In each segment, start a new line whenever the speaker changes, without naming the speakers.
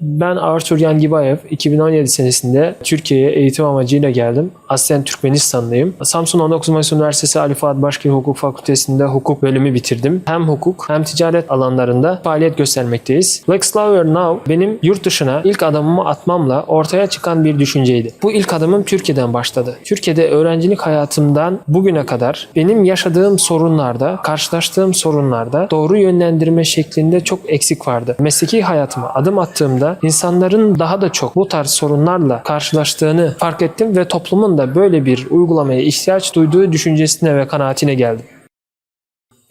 Ben Arthur Yangibayev 2017 senesinde Türkiye'ye eğitim amacıyla geldim. Aslen Türkmenistanlıyım. Samsun 19 Mayıs Üniversitesi Ali Fuat Başkil Hukuk Fakültesi'nde hukuk bölümü bitirdim. Hem hukuk hem ticaret alanlarında faaliyet göstermekteyiz. Lex Lawyer Now benim yurt dışına ilk adımımı atmamla ortaya çıkan bir düşünceydi. Bu ilk adımım Türkiye'den başladı. Türkiye'de öğrencilik hayatımdan bugüne kadar benim yaşadığım sorunlarda, karşılaştığım sorunlarda doğru yönlendirme şeklinde çok eksik vardı. Mesleki hayatıma adım attığımda insanların daha da çok bu tarz sorunlarla karşılaştığını fark ettim ve toplumun da böyle bir uygulamaya ihtiyaç duyduğu düşüncesine ve kanaatine geldim.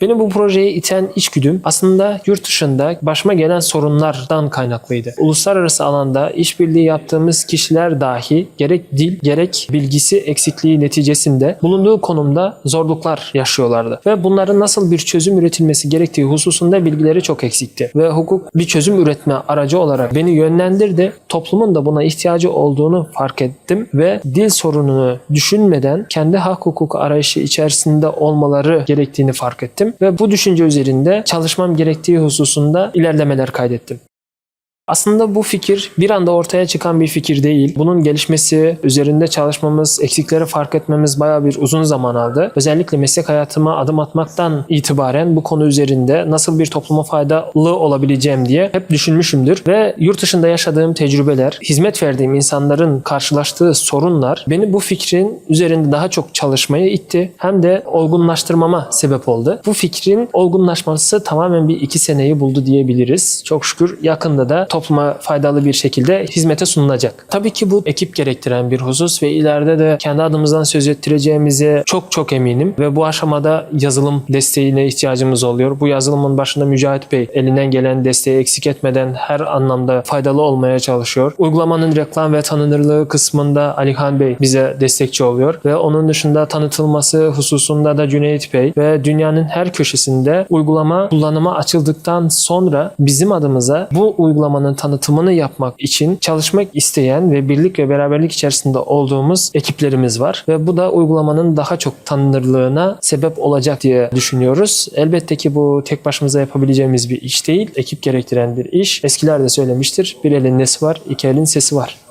Beni bu projeye iten içgüdüm aslında yurt dışında başıma gelen sorunlardan kaynaklıydı. Uluslararası alanda işbirliği yaptığımız kişiler dahi gerek dil gerek bilgisi eksikliği neticesinde bulunduğu konumda zorluklar yaşıyorlardı. Ve bunların nasıl bir çözüm üretilmesi gerektiği hususunda bilgileri çok eksikti. Ve hukuk bir çözüm üretme aracı olarak beni yönlendirdi. Toplumun da buna ihtiyacı olduğunu fark ettim ve dil sorununu düşünmeden kendi hak hukuk arayışı içerisinde olmaları gerektiğini fark ettim ve bu düşünce üzerinde çalışmam gerektiği hususunda ilerlemeler kaydettim. Aslında bu fikir bir anda ortaya çıkan bir fikir değil. Bunun gelişmesi, üzerinde çalışmamız, eksikleri fark etmemiz bayağı bir uzun zaman aldı. Özellikle meslek hayatıma adım atmaktan itibaren bu konu üzerinde nasıl bir topluma faydalı olabileceğim diye hep düşünmüşümdür. Ve yurt dışında yaşadığım tecrübeler, hizmet verdiğim insanların karşılaştığı sorunlar beni bu fikrin üzerinde daha çok çalışmaya itti. Hem de olgunlaştırmama sebep oldu. Bu fikrin olgunlaşması tamamen bir iki seneyi buldu diyebiliriz. Çok şükür yakında da topluma faydalı bir şekilde hizmete sunulacak. Tabii ki bu ekip gerektiren bir husus ve ileride de kendi adımızdan söz ettireceğimize çok çok eminim ve bu aşamada yazılım desteğine ihtiyacımız oluyor. Bu yazılımın başında Mücahit Bey elinden gelen desteği eksik etmeden her anlamda faydalı olmaya çalışıyor. Uygulamanın reklam ve tanınırlığı kısmında Alihan Bey bize destekçi oluyor ve onun dışında tanıtılması hususunda da Cüneyt Bey ve dünyanın her köşesinde uygulama kullanıma açıldıktan sonra bizim adımıza bu uygulamanın tanıtımını yapmak için çalışmak isteyen ve birlik ve beraberlik içerisinde olduğumuz ekiplerimiz var ve bu da uygulamanın daha çok tanınırlığına sebep olacak diye düşünüyoruz. Elbette ki bu tek başımıza yapabileceğimiz bir iş değil. Ekip gerektiren bir iş. Eskiler de söylemiştir. Bir elin nesi var, iki elin sesi var.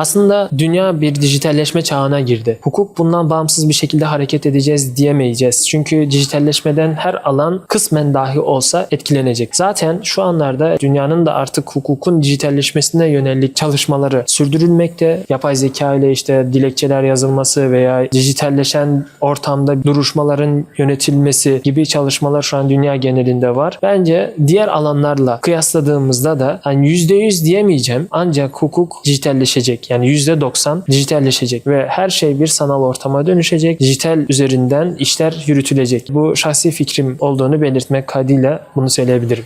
Aslında dünya bir dijitalleşme çağına girdi. Hukuk bundan bağımsız bir şekilde hareket edeceğiz diyemeyeceğiz. Çünkü dijitalleşmeden her alan kısmen dahi olsa etkilenecek. Zaten şu anlarda dünyanın da artık hukukun dijitalleşmesine yönelik çalışmaları sürdürülmekte. Yapay zeka ile işte dilekçeler yazılması veya dijitalleşen ortamda duruşmaların yönetilmesi gibi çalışmalar şu an dünya genelinde var. Bence diğer alanlarla kıyasladığımızda da hani %100 diyemeyeceğim ancak hukuk dijitalleşecek. Yani %90 dijitalleşecek ve her şey bir sanal ortama dönüşecek. Dijital üzerinden işler yürütülecek. Bu şahsi fikrim olduğunu belirtmek kaydıyla bunu söyleyebilirim.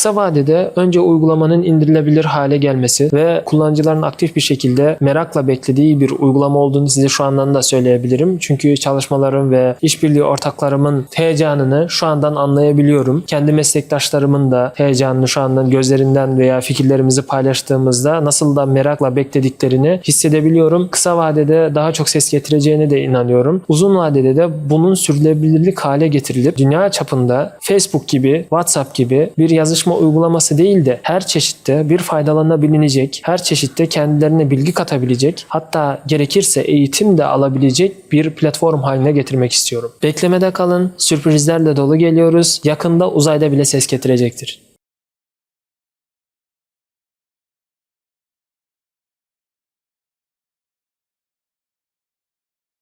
Kısa vadede önce uygulamanın indirilebilir hale gelmesi ve kullanıcıların aktif bir şekilde merakla beklediği bir uygulama olduğunu size şu andan da söyleyebilirim. Çünkü çalışmalarım ve işbirliği ortaklarımın heyecanını şu andan anlayabiliyorum. Kendi meslektaşlarımın da heyecanını şu andan gözlerinden veya fikirlerimizi paylaştığımızda nasıl da merakla beklediklerini hissedebiliyorum. Kısa vadede daha çok ses getireceğine de inanıyorum. Uzun vadede de bunun sürdürülebilirlik hale getirilip dünya çapında Facebook gibi, WhatsApp gibi bir yazışma uygulaması değil de her çeşitte bir faydalanabilecek, her çeşitte kendilerine bilgi katabilecek, hatta gerekirse eğitim de alabilecek bir platform haline getirmek istiyorum. Beklemede kalın, sürprizlerle dolu geliyoruz. Yakında uzayda bile ses getirecektir.